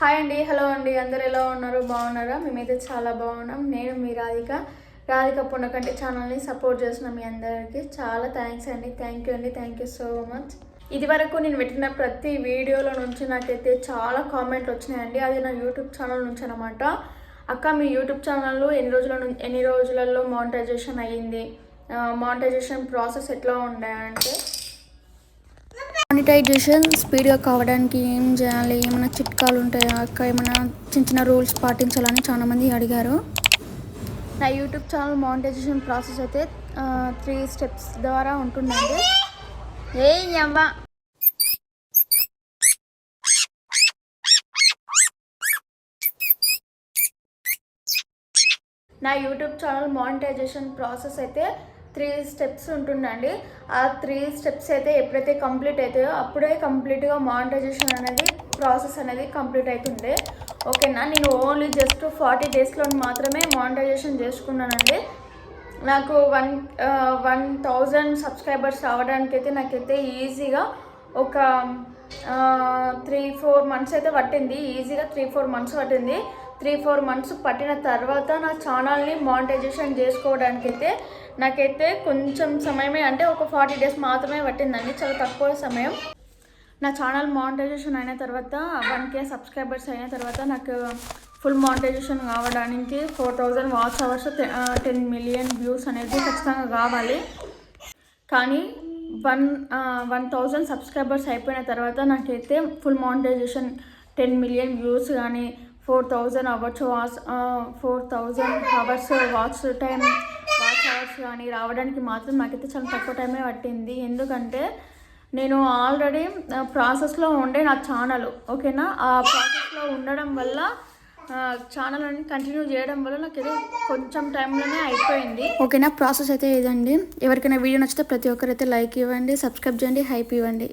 Hi అండి hello అండి. అందరు ఎలా ఉన్నారు? బాగున్నారా? మేమైతే చాలా బాగున్నాం. నేను మీ రాధిక. రాధిక పున్నకంటి ఛానల్ని సపోర్ట్ చేసిన మీ అందరికీ చాలా థ్యాంక్స్ అండి. థ్యాంక్ యూ అండి. థ్యాంక్ యూ సో మచ్ ఇది వరకు నేను పెట్టిన ప్రతి వీడియోలో నుంచి నాకైతే చాలా కామెంట్లు వచ్చినాయండి. అది నా యూట్యూబ్ ఛానల్ నుంచి అనమాట అక్క మీ యూట్యూబ్ ఛానల్లో ఎన్ని రోజుల ఎన్ని రోజులలో మానిటైజేషన్ అయ్యింది? మానిటైజేషన్ ప్రాసెస్ ఎట్లా ఉండే అంటే మానిటైజేషన్ స్పీడ్గా కావడానికి ఏం చేయాలి? ఏమైనా చిట్కాలు ఉంటాయా? అక్క ఏమైనా చిన్న చిన్న రూల్స్ పాటించాలని చాలామంది అడిగారు. నా యూట్యూబ్ ఛానల్ మానిటైజేషన్ ప్రాసెస్ అయితే త్రీ స్టెప్స్ ద్వారా ఉంటుందండి. ఏ అవ్వ నా యూట్యూబ్ ఛానల్ మానిటైజేషన్ ప్రాసెస్ అయితే త్రీ స్టెప్స్ ఉంటుందండి. ఆ త్రీ స్టెప్స్ అయితే ఎప్పుడైతే కంప్లీట్ అవుతాయో అప్పుడే కంప్లీట్గా మానిటైజేషన్ అనేది ప్రాసెస్ అనేది కంప్లీట్ అవుతుంది. ఓకేనా? నేను ఓన్లీ జస్ట్ ఫార్టీ డేస్లో మాత్రమే మానిటైజేషన్ చేసుకున్నానండి. నాకు వన్ వన్ థౌజండ్ సబ్స్క్రైబర్స్ రావడానికి అయితే నాకైతే ఈజీగా ఒక త్రీ ఫోర్ మంత్స్ అయితే పట్టింది. ఈజీగా త్రీ ఫోర్ మంత్స్ పట్టింది. త్రీ ఫోర్ మంత్స్ పట్టిన తర్వాత నా ఛానల్ని మానిటైజేషన్ చేసుకోవడానికి అయితే నాకైతే కొంచెం సమయమే అంటే ఒక ఫార్టీ డేస్ మాత్రమే పట్టిందండి చాలా తక్కువ సమయం. నా ఛానల్ మానిటైజేషన్ అయిన తర్వాత వన్ కే సబ్స్క్రైబర్స్ అయిన తర్వాత నాకు ఫుల్ మానిటైజేషన్ కావడానికి four thousand watch hours ten million views అనేది ఖచ్చితంగా కావాలి. కానీ వన్ వన్ థౌజండ్ సబ్స్క్రైబర్స్ అయిపోయిన తర్వాత నాకైతే full monetization ten million views కానీ four thousand hours watch four thousand hours watch time watch hours కానీ రావడానికి మాత్రం నాకైతే చాలా తక్కువ టైమే పట్టింది. ఎందుకంటే నేను ఆల్రెడీ ప్రాసెస్లో ఉండే నా ఛానల్ ఓకేనా? ఆ ప్రాసెస్లో ఉండడం వల్ల ఛానల్ అని కంటిన్యూ చేయడం వల్ల నాకు ఏదో కొంచెం టైంలోనే అయిపోయింది. ఓకేనా? ప్రాసెస్ అయితే ఇదండి. ఎవరికైనా వీడియో నచ్చితే ప్రతి ఒక్కరైతే లైక్ ఇవ్వండి సబ్స్క్రైబ్ చేయండి హైప్ ఇవ్వండి.